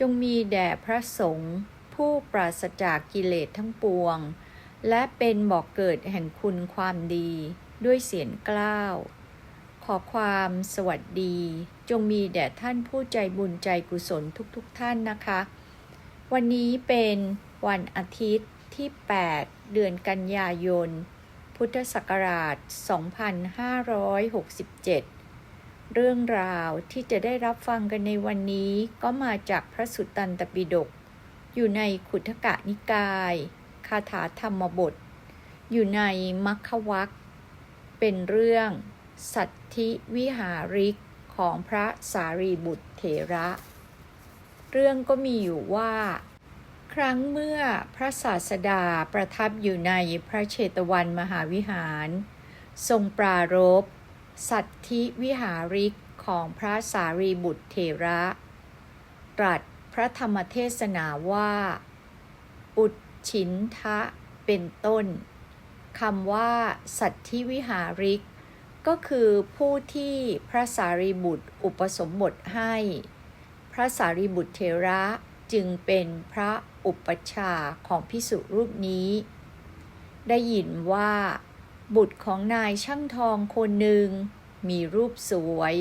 จงมีแด่พระสงฆ์ผู้ปราศจากกิเลสทั้งปวง และเป็นบอกเกิดแห่งคุณความดีด้วยเสียงกล้าว ขอความสวัสดี จงมีแด่ท่านผู้ใจบุญใจกุศลทุกๆทท่านนะคะ วันนี้เป็นวันอาทิตย์ที่ 8 เดือนกันยายน พุทธศักราช 2567 เรื่องราวที่จะได้รับฟังกันในวันนี้ก็มาจากพระสุตตันตปิฎกอยู่ในขุทกะนิกาย คาถาธรรมบท อยู่ในมัคควักเป็นเรื่อง สัตธิวิหาริกของพระสารีบุตรเถระ เรื่องก็มีอยู่ว่า ครั้งเมื่อพระศาสดาประทับอยู่ในพระเชตวันมหาวิหาร ทรงปรารบ สัตธิวิหาริกของพระสารีบุตรเถระ ตรัสพระธรรมเทศนาว่า อุดชินทะเป็นต้นคำว่า สัตธิวิหาริก ก็คือผู้ที่พระสารีบุตรอุปสมบทให้ พระสารีบุตรเทระจึงเป็นพระอุปชาของพิสุรูปนี้ ได้ยินว่า บุตรของนายช่างทองคนหนึ่ง มีรูปสวย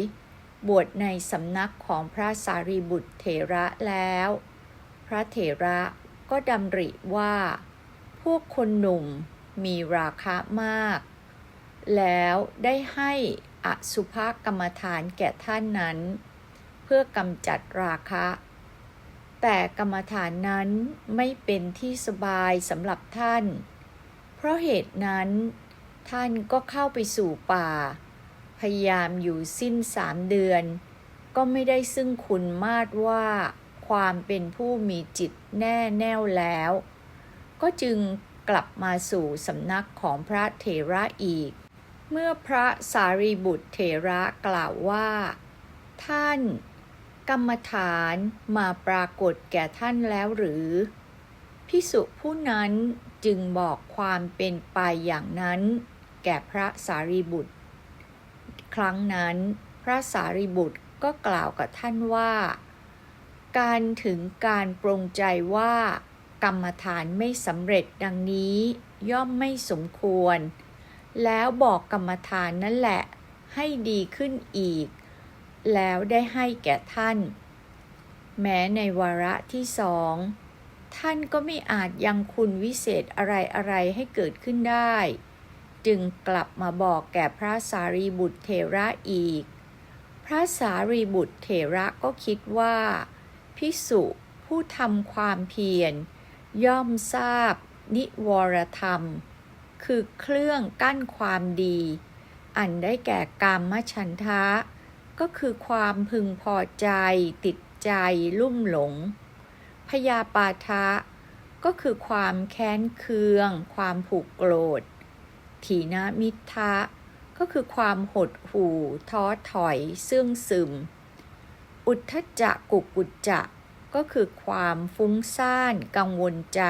บวชในสำนักของพระสารีบุตรเถระแล้ว พระเถระก็ดำริว่า พวกคนหนุ่มมีราคะมาก แล้วได้ให้อสุภกรรมฐานแก่ท่านนั้น เพื่อกำจัดราคะ แต่กรรมฐานนั้นไม่เป็นที่สบายสำหรับท่าน เพราะเหตุนั้น ท่านก็เข้าไปสู่ป่า พยายามอยู่สิ้นสามเดือน ก็ไม่ได้ซึ่งคุณมาดว่าความเป็นผู้มีจิตแน่แน่วแล้ว ก็จึงกลับมาสู่สำนักของพระเถระอีก เมื่อพระสารีบุตรเถระกล่าวว่า ท่านกรรมฐานมาปรากฏแก่ท่านแล้วหรือ พิสุผู้นั้นจึงบอกความเป็นไปอย่างนั้น แก่พระสารีบุตร ครั้งนั้นพระสารีบุตรก็กล่าวกับท่านว่า การถึงการปรงใจว่ากรรมฐานไม่สำเร็จดังนี้ย่อมไม่สมควร แล้วบอกกรรมฐานนั่นแหละให้ดีขึ้นอีก แล้วได้ให้แก่ท่าน แม้ในวาระที่สอง ท่านก็ไม่อาจยังคุณวิเศษอะไรอะไรให้เกิดขึ้นได้ จึงกลับมาบอกแก่พระสารีบุตรเถระอีก พระสารีบุตรเถระก็คิดว่าพิสุผู้ทำความเพียร ย่อมทราบ นิวรธรรม คือเครื่องกั้นความดี อันได้แก่กามฉันทะ ก็คือความพึงพอใจ ติดใจลุ่มหลง พยาปาทะ ก็คือความแค้นเคือง ความผูกโกรธ ถีนามิทะ ก็คือความหดหู่ ท้อถอยเสื่งซึม อุทธจักกุกุจจะก็คือความฟุ้งซ่าน กังวลใจ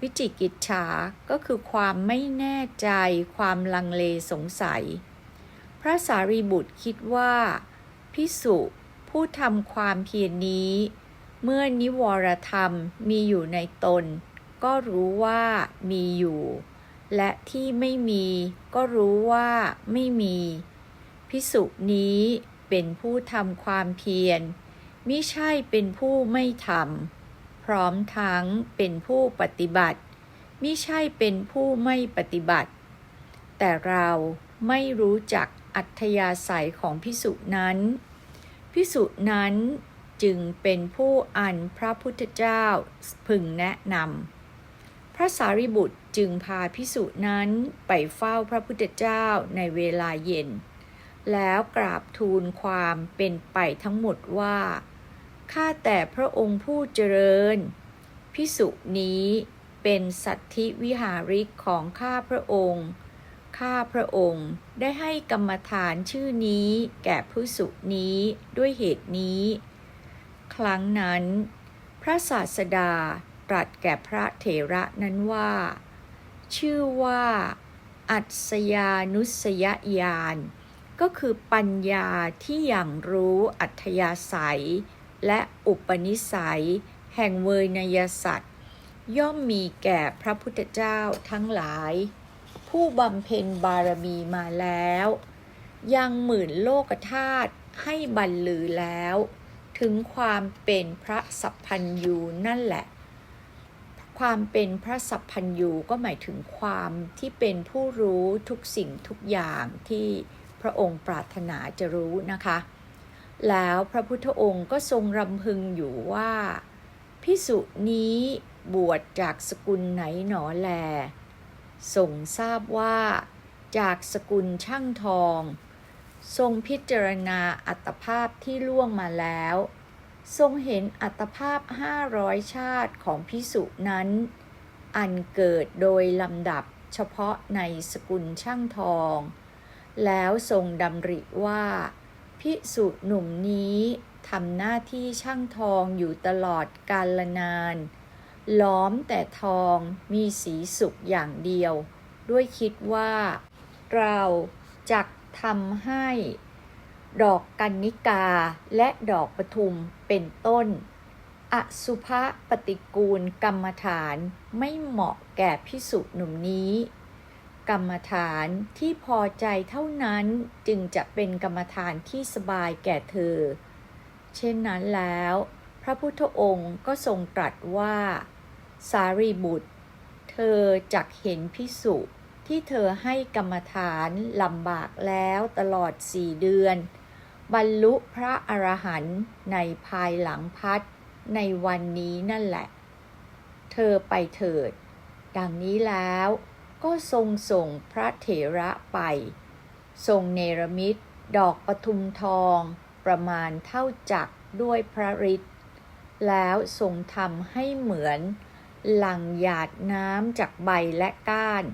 วิจิกิจฉาก็คือความไม่แน่ใจ ความลังเลสงสัย พระสารีบุตรคิดว่าพิสุผู้ทำความเพียรนนี้ เมื่อนิวรธรรมมีอยู่ในตน ก็รู้ว่ามีอยู่ และที่ไม่มีก็รู้ว่าไม่มี พิสุนี้เป็นผู้ทำความเพียรมิใช่เป็นผู้ไม่ทำพร้อมทั้งเป็นผู้ปฏิบัติมิใช่เป็นผู้ไม่ปฏิบัติ แต่เราไม่รู้จักอัธยาศัยของพิสุนั้น พิสุนั้นจึงเป็นผู้อันพระพุทธเจ้าพึงแนะนำ ระสารีบุตรจึงพาพิสุนั้นไปเฝ้าพระพุทธเจ้าในเวลาเย็น แล้วกราบทูลความเป็นไปทั้งหมดว่า ข้าแต่พระองค์ผู้เจริญ พิสุนี้เป็นสัตธิวิหาริกของข้าพระองค์ ข้าพระองค์ได้ให้กรรมฐานชื่อนี้แก่พิสุนี้ด้วยเหตุนี้ ครั้งนั้น พระศาสดา ตรัสแก่พระเถระนั้นว่า ชื่อว่า อัศยานุสยญาณก็คือปัญญาที่อย่างรู้อัธยาศัย และอุปนิสัย แห่งเวยนยสัตว์ย่อมมีแก่พระพุทธเจ้าทั้งหลาย ผู้บำเพ็ญบารมีมาแล้ว ยังหมื่นโลกธาตุให้บรรลือแล้ว ถึงความเป็นพระสัพพัญยูนั่นแหละ ความเป็นพระสัพพัญยูก็หมายถึงความที่เป็นผู้รู้ทุกสิ่งทุกอย่างที่พระองค์ปรารถนาจะรู้นะคะ แล้วพระพุทธองค์ก็ทรงรำพึงอยู่ว่าพิสุนี้บวชจากสกุลไหนหนอแลทรงทราบว่าจากสกุลช่างทอง ทรงพิจารณาอัตภาพที่ล่วงมาแล้ว ทรงเห็นอัตภาพห้าร้อยชาติของพิสุนั้น อันเกิดโดยลำดับเฉพาะในสกุลช่างทอง แล้วทรงดำริว่า พิสุหนุ่มนี้ทำหน้าที่ช่างทองอยู่ตลอดกาลนาน ล้อมแต่ทองมีสีสุกอย่างเดียว ด้วยคิดว่า เราจักทำให้ ดอกกันนิกาและดอกปทุม เป็นต้น อสุภะปฏิกูลกรรมฐานไม่เหมาะแก่พิสุหนุ่มนี้ กรรมฐานที่พอใจเท่านั้นจึงจะเป็นกรรมฐานที่สบายแก่เธอ เช่นนั้นแล้ว พระพุทธองค์ก็ทรงตรัสว่า สารีบุตร เธอจักเห็นพิสุที่เธอให้กรรมฐานลำบากแล้วตลอดสี่เดือน บรรลุพระอรหันต์ในภายหลังพัดในวันนี้นั่นแหละ เธอไปเถิด ดังนี้แล้วก็ทรงส่งพระเถระไป ทรงเนรมิตดอกปทุมทองประมาณเท่าจักรด้วยพระฤทธิ์แล้วทรงทำให้เหมือน หลังหยาดน้ำจากใบและก้าน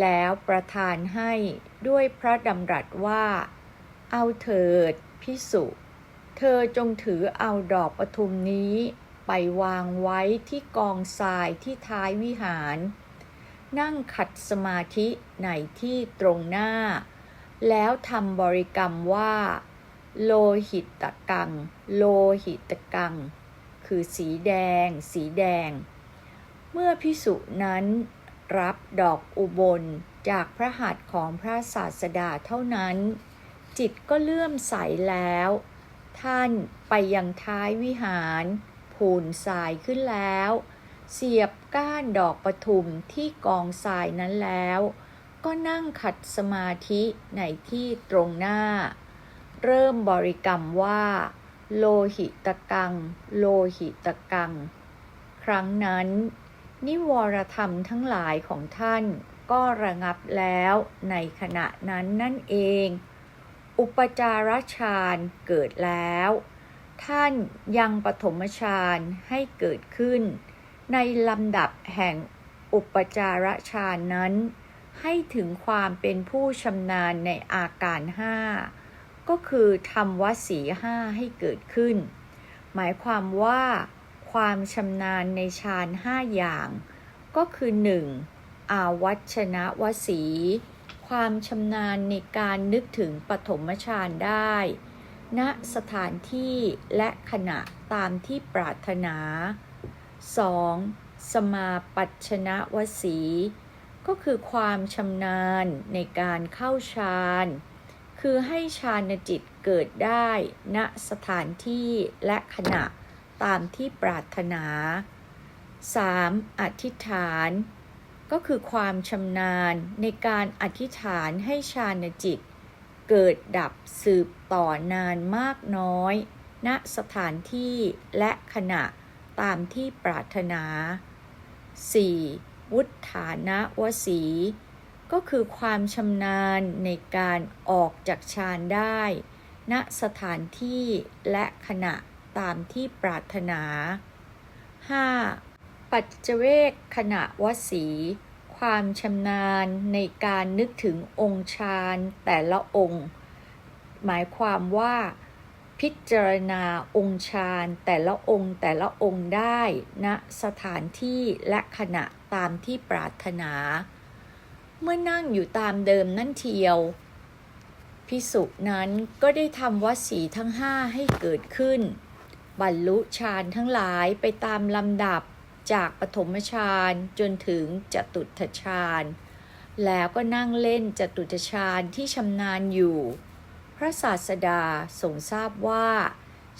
แล้วประทานให้ด้วยพระดำรัสว่า เอาเถิดพิสุ เธอจงถือเอาดอกปทุมนี้ ไปวางไว้ที่กองทรายที่ท้ายวิหาร นั่งขัดสมาธิในที่ตรงหน้า แล้วทำบริกรรมว่า โลหิตกัง โลหิตกัง คือสีแดง สีแดง เมื่อพิสุนั้นรับดอกอุบลจากพระหัตถ์ของพระศาสดาเท่านั้น จิตก็เลื่อมใสแล้ว ท่านไปยังท้ายวิหารพูนทรายขึ้นแล้ว เสียบก้านดอกปทุมที่กองทรายนั้นแล้ว ก็นั่งขัดสมาธิในที่ตรงหน้า เริ่มบริกรรมว่า โลหิตกัง โลหิตกัง ครั้งนั้น นิวรธรรมทั้งหลายของท่านก็ระงับแล้วในขณะนั้นนั่นเอง อุปจารฌานเกิดแล้ว ท่านยังปฐมฌานให้เกิดขึ้น ในลำดับแห่งอุปจารฌานนั้น ให้ถึงความเป็นผู้ชำนาญในอาการห้าก็คือทำวสีห้าให้เกิดขึ้น หมายความว่า ความชำนาญในฌานห้าอย่าง ก็คือ 1. อาวัชนะวสี ความชำนาญในการนึกถึงปฐมฌานได้ ณสถานที่และขณะตามที่ปรารถนา 2. สมาปัชนะวสี ก็คือความชำนาญในการเข้าฌาน คือให้ฌานจิตเกิดได้ณสถานที่และขณะตามที่ปรารถนา 3. อธิษฐาน ก็คือความชำนาญในการอธิษฐานให้ฌานจิต เกิดดับสืบต่อนานมากน้อย ณสถานที่และขณะตามที่ปรารถนา 4. วุฒานะวสี ก็คือความชำนาญในการออกจากฌานได้ ณสถานที่และขณะตามที่ปรารถนา 5. ปัจเจเวกขณะวสี ความชำนาญในการนึกถึงองค์ฌานแต่ละองค์ หมายความว่าพิจารณาองค์ฌานแต่ละองค์แต่ละองค์ได้ณนะสถานที่และขณะตามที่ปรารถนา เมื่อนั่งอยู่ตามเดิมนั่นเทียว พิสุนั้นก็ได้ทำวสีทั้งห้าให้เกิดขึ้น บรรลุฌานทั้งหลายไปตามลำดับ จากปฐมฌานจนถึงจตุตฌานแล้วก็นั่งเล่นจตุตฌานที่ชำนาญอยู่ พระศาสดาทรงทราบว่า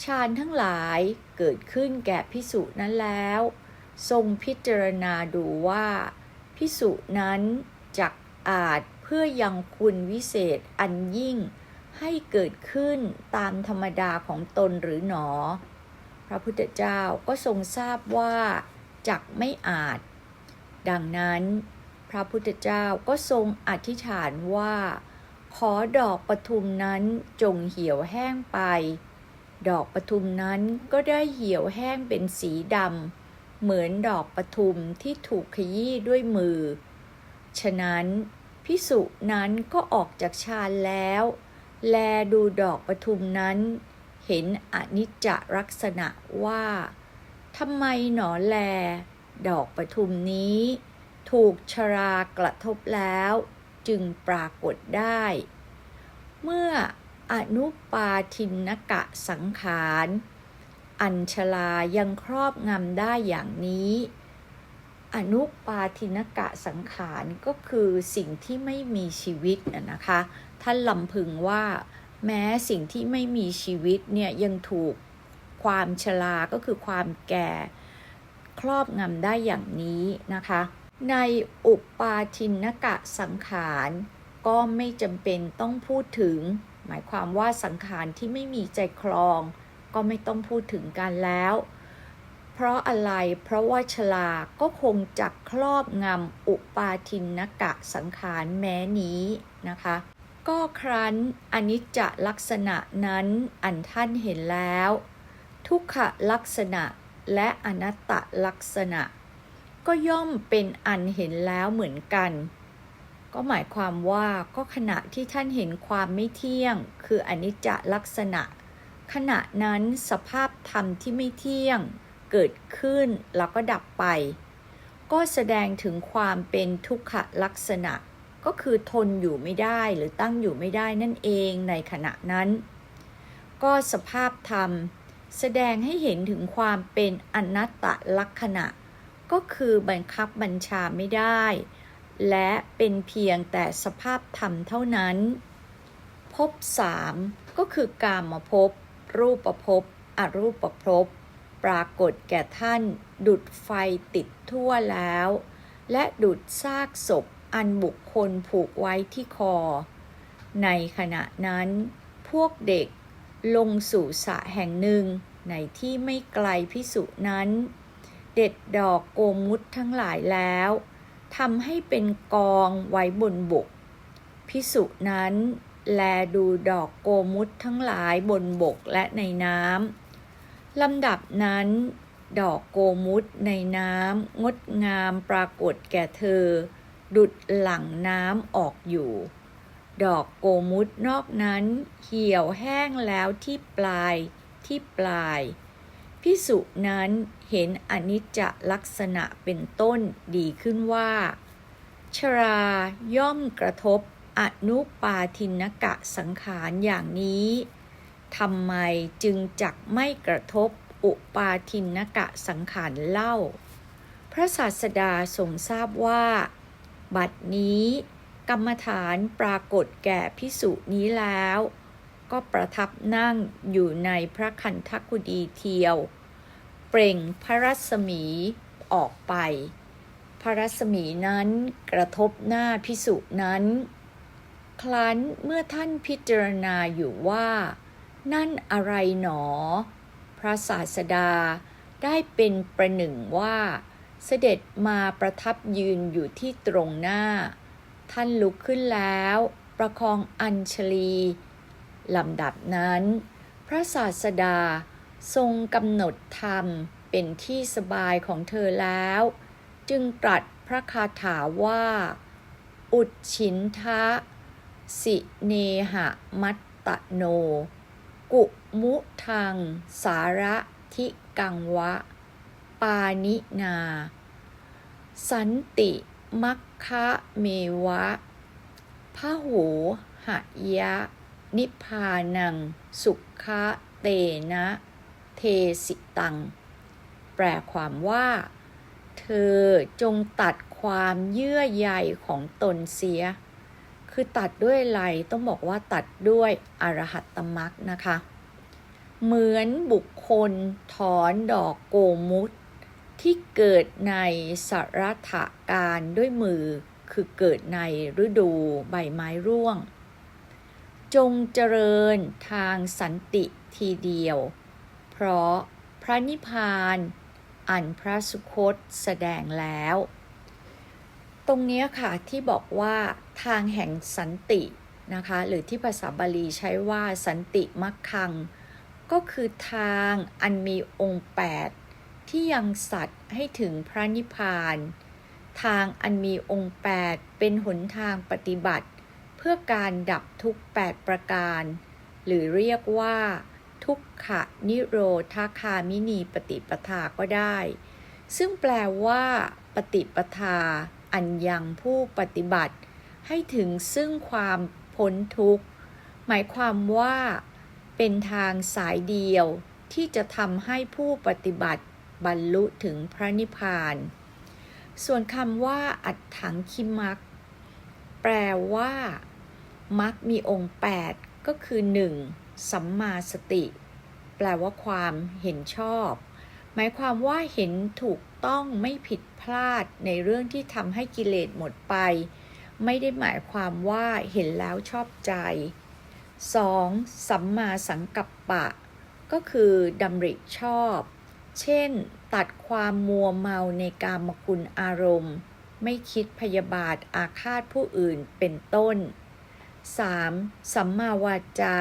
ฌานทั้งหลายเกิดขึ้นแก่พิสุนั้นแล้ว ทรงพิจารณาดูว่าพิสุนั้นจักอาจเพื่อยังคุณวิเศษอันยิ่ง ให้เกิดขึ้นตามธรรมดาของตนหรือหนอ พระพุทธเจ้าก็ทรงทราบว่า จักไม่อาจ ดังนั้น พระพุทธเจ้าก็ทรงอธิษฐานว่า ขอดอกปทุมนั้นจงเหี่ยวแห้งไป ดอกปทุมนั้นก็ได้เหี่ยวแห้งเป็นสีดำเหมือนดอกปทุมที่ถูกขยี้ด้วยมือ ฉะนั้นพิสุนั้นก็ออกจากฌานแล้ว แลดูดอกปทุมนั้น เห็นอนิจจลักษณะว่า ทำไมหนอแล ดอกปทุมนี้ ถูกชรากระทบแล้ว จึงปรากฏได้ เมื่ออนุปาทินกะสังขาร อัญชลายังครอบงำได้อย่างนี้ อนุปาทินกะสังขารก็คือสิ่งที่ไม่มีชีวิตนะนะคะ ท่านลำพึงว่า แม้สิ่งที่ไม่มีชีวิตเนี่ยยังถูก ความชราก็คือความแก่ครอบงำได้อย่างนี้นะคะ ในอุปาทินกะสังขารก็ไม่จำเป็นต้องพูดถึง หมายความว่าสังขารที่ไม่มีใจครอง ก็ไม่ต้องพูดถึงกันแล้ว เพราะอะไรเพราะว่าชลาก็คงจักครอบงำอุปาทินกะสังขารแม้นี้นะคะ ก็ครั้นอนิจจลักษณะนั้นอันท่านเห็นแล้ว ทุกขลักษณะและอนัตตลักษณะ ก็ย่อมเป็นอันเห็นแล้วเหมือนกัน ก็หมายความว่าก็ขณะที่ท่านเห็นความไม่เที่ยง คืออนิจจลักษณะ ขณะนั้นสภาพธรรมที่ไม่เที่ยงเกิดขึ้นแล้วก็ดับไป ก็แสดงถึงความเป็นทุกขลักษณะ ก็คือทนอยู่ไม่ได้หรือตั้งอยู่ไม่ได้นั่นเองในขณะนั้น ก็สภาพธรรม แสดงให้เห็นถึงความเป็นอนัตตลักษณะ ก็คือบังคับบัญชาไม่ได้ และเป็นเพียงแต่สภาพธรรมเท่านั้นภพสามก็คือกามภพรูปภพอรูปภพปรากฏแก่ท่าน ดุดไฟติดทั่วแล้ว และดุดซากศพอันบุคคลผูกไว้ที่คอ ในขณะนั้น พวกเด็ก ลงสู่สระแห่งหนึ่ง ในที่ไม่ไกลพิสุนั้น เด็ดดอกโกมุตทั้งหลายแล้วทำให้เป็นกองไว้บนบก พิสุนั้น แลดูดอกโกมุตทั้งหลายบนบกและในน้ำลำดับนั้น ดอกโกมุตในน้ำงดงามปรากฏแก่เธอ ดุดหลังน้ำออกอยู่ ดอกโกมุตนอกนั้น เหี่ยวแห้งแล้วที่ปลายที่ปลาย พิสุนั้นเห็นอนิจจลักษณะเป็นต้นดีขึ้นว่า ชราย่อมกระทบอนุปาทินกะสังขารอย่างนี้ทำไมจึงจักไม่กระทบอุปาทินกะสังขารเล่า พระศาสดาทรงทราบว่า บัดนี้ กรรมฐานปรากฏแก่พิสุนี้แล้ว ก็ประทับนั่งอยู่ในพระคันธกุดีเทียว เปล่งพระรัศมีออกไป พระรัศมีนั้นกระทบหน้าพิสุนั้น ครั้นเมื่อท่านพิจารณาอยู่ว่า นั่นอะไรหนอ พระศาสดาได้เป็นประหนึ่งว่า เสด็จมาประทับยืนอยู่ที่ตรงหน้า ท่านลุกขึ้นแล้ว ประคองอัญชลีลำดับนั้น พระศาสดาทรงกำหนดธรรมเป็นที่สบายของเธอแล้ว จึงตรัสพระคาถาว่า อุดชินทะ สิเนหะมัตตโน กุมุทัง สาระทิกังวะ ปานินา สันติมัค คะเมวะพะโหหะยะ นิพพานัง สุขะเตนะ เทสิตัง แปลความว่า เธอจงตัดความเยื่อใยของตนเสีย คือตัดด้วยอะไรต้องบอกว่าตัดด้วยอรหัตตมรรคนะคะ เหมือนบุคคลถอนดอกโกมุต ที่เกิดในสรัฐการด้วยมือคือเกิดในฤดูใบไม้ร่วง จงเจริญทางสันติทีเดียว เพราะพระนิพพานอันพระสุคตแสดงแล้ว ตรงนี้ค่ะที่บอกว่าทางแห่งสันตินะคะหรือที่ภาษาบาลีใช้ว่าสันติมักคัง ก็คือทางอันมีองค์ 8 ที่ยังสัตว์ให้ถึงพระนิพพาน ทางอันมีองค์ 8 เป็นหนทางปฏิบัติ เพื่อการดับทุกข์8ประการ หรือเรียกว่า ทุกขะนิโรธาคามินีปฏิปทาก็ได้ ซึ่งแปลว่า ปฏิปทา อันยังผู้ปฏิบัติ ให้ถึงซึ่งความพ้นทุกข์ หมายความว่า เป็นทางสายเดียวที่จะทำให้ผู้ปฏิบัติ บรรลุถึงพระนิพพาน ส่วนคำว่าอัดถังคิมักแปลว่ามักมีองค์ 8 ก็คือ 1. สัมมาสติ แปลว่าความเห็นชอบ หมายความว่าเห็นถูกต้องไม่ผิดพลาดในเรื่องที่ทำให้กิเลสหมดไป ไม่ได้หมายความว่าเห็นแล้วชอบใจ 2. สัมมาสังกัปปะ ก็คือดำริชอบ เช่น ตัดความมัวเมาในกามคุณอารมณ์ ไม่คิดพยาบาทอาฆาตผู้อื่นเป็นต้น 3. สัมมาวาจา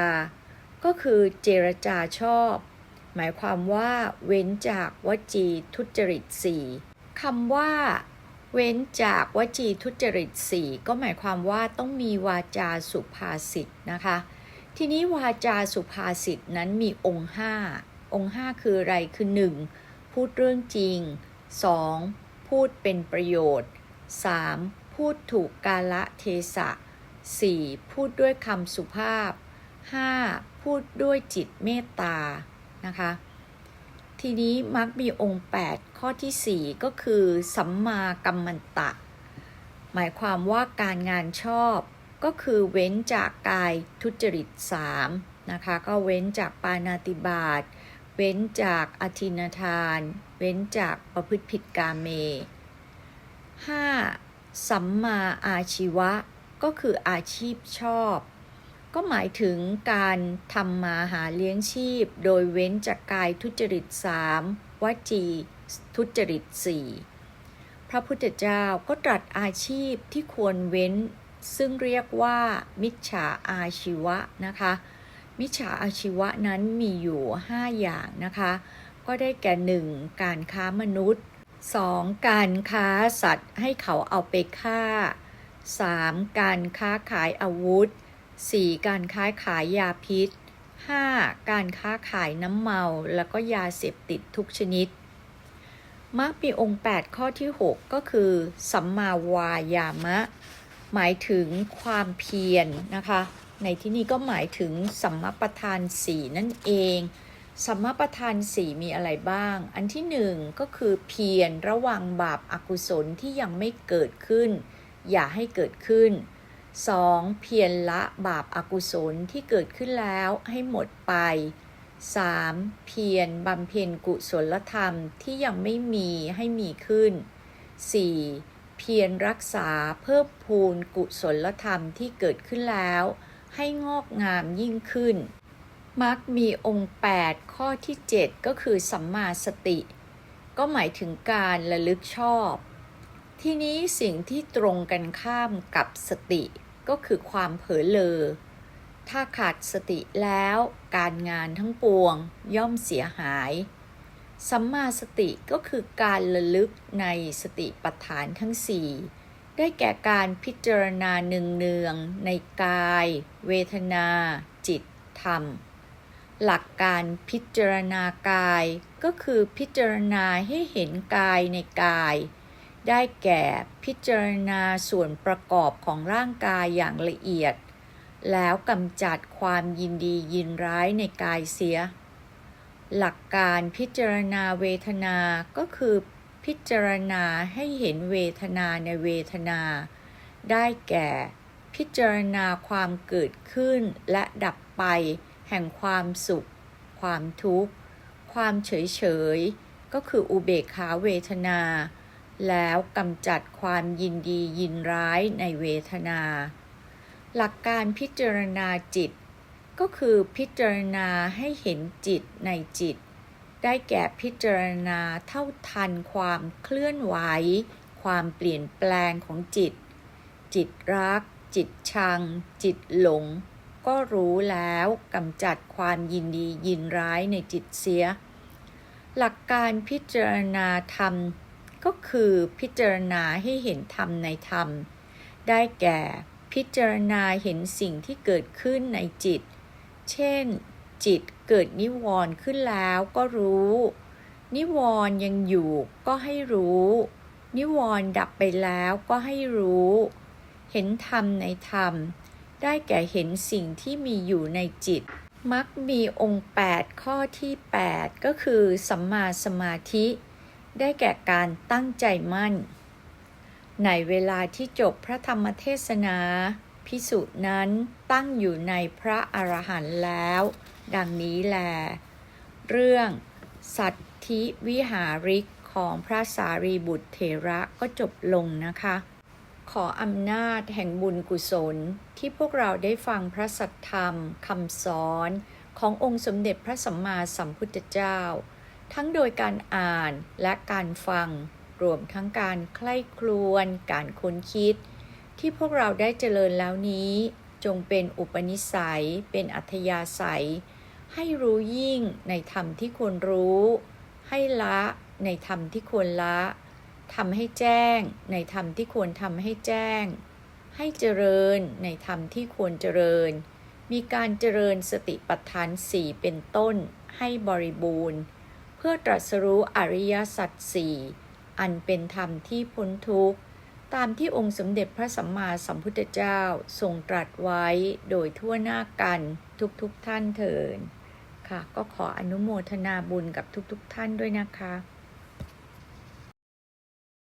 ก็คือเจรจาชอบ หมายความว่า เว้นจากวจีทุจริตสี่คำว่า เว้นจากวจีทุจริตสี่ก็หมายความว่าต้องมีวาจาสุภาษิตนะคะ ทีนี้วาจาสุภาษิตนั้นมีองค์ห้าองค์ห้าคืออะไรคือ 1. พูดเรื่องจริง 2. พูดเป็นประโยชน์ 3. พูดถูกกาละเทศะ 4. พูดด้วยคำสุภาพ 5. พูดด้วยจิตเมตตา นะคะ ทีนี้มักมีองค์ 8 ข้อที่ 4 ก็คือ สัมมากัมมันตะ หมายความว่าการงานชอบ ก็คือเว้นจากกายทุจริต 3 นะคะ ก็เว้นจากปานาติบาต เว้นจากอธินทาน เว้นจากประพฤติผิดกาเม 5. สัมมาอาชีวะ ก็คืออาชีพชอบ ก็หมายถึงการทำมาหาเลี้ยงชีพ โดยเว้นจากกายทุจริต3วจีทุจริต4พระพุทธเจ้าก็ตรัสอาชีพที่ควรเว้น ซึ่งเรียกว่ามิจฉาอาชีวะนะคะ มิจฉาอาชีวะนั้นมีอยู่ 5 อย่างนะคะ ก็ได้แก่ 1. การค้ามนุษย์ 2. การค้าสัตว์ให้เขาเอาไปฆ่า 3. การค้าขายอาวุธ 4. การค้าขายยาพิษ 5. การค้าขายน้ำเมาแล้วก็ยาเสพติดทุกชนิดมักมีองค์ 8 ข้อที่ 6 ก็คือ สัมมาวายามะ หมายถึงความเพียรนนะคะ ในที่นี้ก็หมายถึงสัมมาประธานสี่นั่นเอง สัมมาประธานสี่มีอะไรบ้าง อันที่หนึ่งก็คือเพียรระวังบาปอากุศลที่ยังไม่เกิดขึ้น อย่าให้เกิดขึ้น 2. เพียรละบาปอากุศลที่เกิดขึ้นแล้วให้หมดไป 3. เพียรบำเพ็ญกุศลธรรมที่ยังไม่มีให้มีขึ้น 4. เพียรรักษาเพิ่มพูนกุศลธรรมที่เกิดขึ้นแล้ว ให้งอกงามยิ่งขึ้นมักมีองค์ 8 ข้อที่ 7 ก็คือสัมมาสติ ก็หมายถึงการระลึกชอบ ที่นี้สิ่งที่ตรงกันข้ามกับสติก็คือความเผลอเลอ ถ้าขาดสติแล้วการงานทั้งปวงย่อมเสียหาย สัมมาสติก็คือการระลึกในสติปัฏฐานทั้งสี่ ได้แก่การพิจารณาหนึ่งเนืองในกาย เวทนา จิต ธรรม หลักการพิจารณากายก็คือพิจารณาให้เห็นกายในกาย ได้แก่พิจารณาส่วนประกอบของร่างกายอย่างละเอียด แล้วกำจัดความยินดียินร้ายในกายเสีย หลักการพิจารณาเวทนาก็คือ พิจารณาให้เห็นเวทนาในเวทนา ได้แก่ พิจารณาความเกิดขึ้นและดับไป แห่งความสุข ความทุกข์ ความเฉยเฉยๆก็คืออุเบกขาเวทนา แล้วกำจัดความยินดียินร้ายในเวทนา หลักการพิจารณาจิต ก็คือพิจารณาให้เห็นจิตในจิต ได้แก่พิจารณาเท่าทันความเคลื่อนไหว ความเปลี่ยนแปลงของจิต จิตรัก จิตชัง จิตหลง ก็รู้แล้วกำจัดความยินดียินร้ายในจิตเสีย หลักการพิจารณาธรรม ก็คือพิจารณาให้เห็นธรรมในธรรม ได้แก่พิจารณาเห็นสิ่งที่เกิดขึ้นในจิต เช่น จิต เกิดนิวรณ์ขึ้นแล้วก็รู้ นิวรณ์ยังอยู่ก็ให้รู้ นิวรณ์ดับไปแล้วก็ให้รู้ เห็นธรรมในธรรม ได้แก่เห็นสิ่งที่มีอยู่ในจิต มักมีองค์ 8 ข้อที่ 8 ก็คือสัมมาสมาธิ ได้แก่การตั้งใจมั่น ในเวลาที่จบพระธรรมเทศนา พิสุนั้นตั้งอยู่ในพระอรหันต์แล้ว ดังนี้แล เรื่องสัตธิวิหาริกของพระสารีบุตรเถระก็จบลงนะคะ ขออำนาจแห่งบุญกุศลที่พวกเราได้ฟังพระสัทธรรมคำสอนขององค์สมเด็จพระสัมมาสัมพุทธเจ้า ทั้งโดยการอ่านและการฟัง รวมทั้งการใคร่ครวญการค้นคิด ที่พวกเราได้เจริญแล้วนี้ จงเป็นอุปนิสัย เป็นอัธยาศัย ให้รู้ยิ่งในธรรมที่ควรรู้ ให้ละในธรรมที่ควรละทำให้แจ้ง ในธรรมที่ควรทำให้แจ้ง ให้เจริญในธรรมที่ควรเจริญ มีการเจริญสติปัฏฐานสี่เป็นต้น ให้บริบูรณ์ เพื่อตรัสรู้อริยสัจสี่อันเป็นธรรมที่พ้นทุกข์ ตามที่องค์สมเด็จพระสัมมาสัมพุทธเจ้าทรงตรัสไว้โดยทั่วหน้ากันทุกๆทท่านเถิด ค่ะ ก็ขออนุโมทนาบุญกับทุกๆทท่านด้วยนะคะ